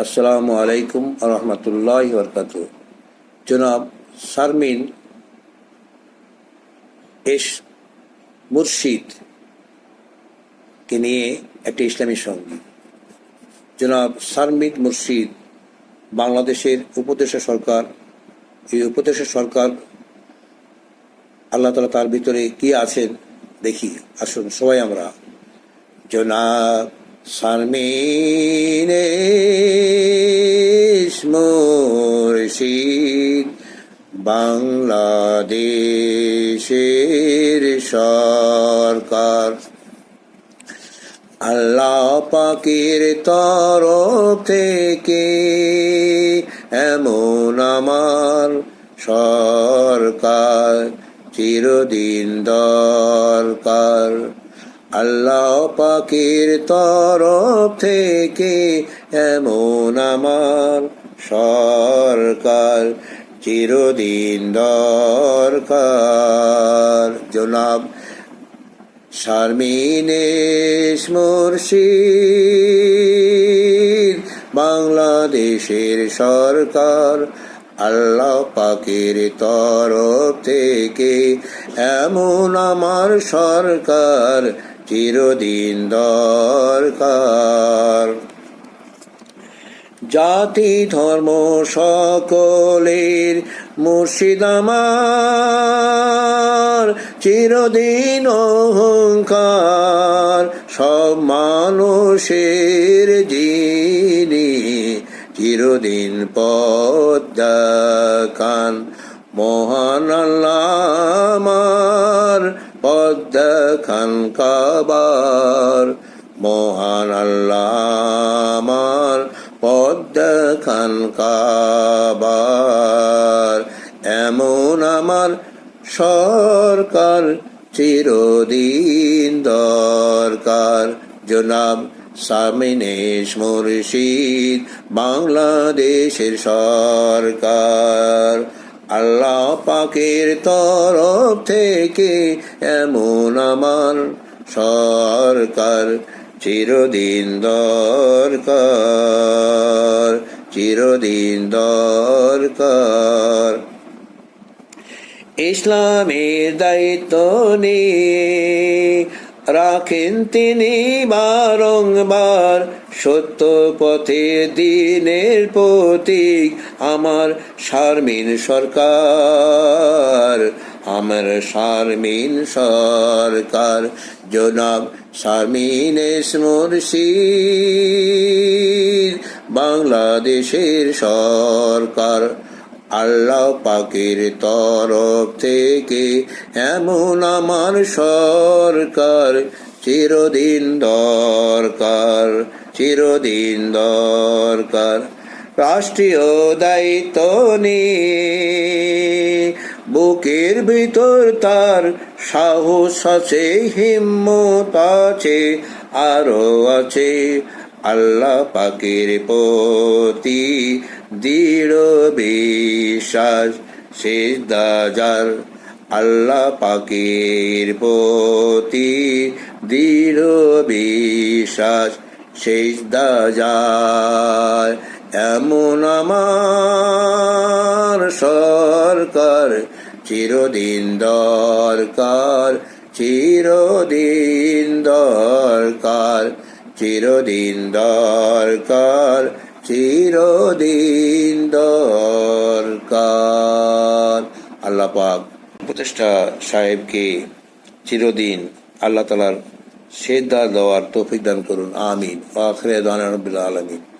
আসসালামু আলাইকুম রহমতুল্লাহ বরকাত জনাব শারমিন এস মুর্শিদ কে নিয়ে একটি ইসলামী সংগীত জনাব শারমিন মুর্শিদ বাংলাদেশের উপদেশা সরকার। এই উপদেশা সরকার আল্লাহ তালা তার ভিতরে কি আছেন দেখি, আসুন সবাই আমরা। জনাব শারমিন এস মুর্শিদ বাংলাদেশের সরকার আল্লাহ পাকের তরফ থেকে এমন আমার সরকার চিরদিন দরকার। আল্লাহ পাকের তরফ থেকে এমন আমার সরকার, চিরদিন দরকার। জনাব শারমিনেশ মুর্শিদ, বাংলাদেশের সরকার, আল্লাহ পাকের তরফ থেকে এমন আমার সরকার চিরদিন দরকার। জাতি, ধর্ম সকলের মুর্শিদ আমার। চিরদিন অহংকার, সব মানুষের যিনি চিরদিন পদ্মা খান মহান আল্লাহ আমার পদ্মা খান কাবার মহান আল্লাহ আমার খান কাবার। এমন আমার সরকার চিরদিন দরকার। জনাব সামিনেশ মুর্শিদ, বাংলাদেশের সরকার। আল্লাহ পাকের তরফ থেকে এমন আমার সরকার চিরদিন দরকার চিরদিন দরকার। ইসলামের দায়িত্ব নিয়ে রাখেন তিনি বারংবার সত্য পথে দিনের প্রতীক আমার শারমিন সরকার, আমার শারমিন সরকার। জনাব মুর্শিদ, বাংলাদেশের সরকার, আল্লাহ পাকের তরফ থেকে এমন আমার সরকার, চিরদিন দরকার চিরদিন দরকার। রাষ্ট্রীয় দায়িত্ব নিয়ে বুকের ভিতর তার সাহস আছে, হিম্মত আছে, আরও আছে। আল্লাহ পাকের প্রতি দৃঢ় বিশ্বাস শেষ দাজার আল্লাহ পাকের প্রতি দৃঢ় বিশ্বাস শেষ দাজার এমন আমার সরকার চিরদিন দরকার চিরদিন দরকার চিরদিন দরকার চিরদিন দরকার। আল্লাহ পাক উপদেষ্টা সাহেবকে চিরদিন আল্লাহ তালার সেদ্ধা দেওয়ার তৌফিক দান করুন। আমিন। আখরে দান আলমিন।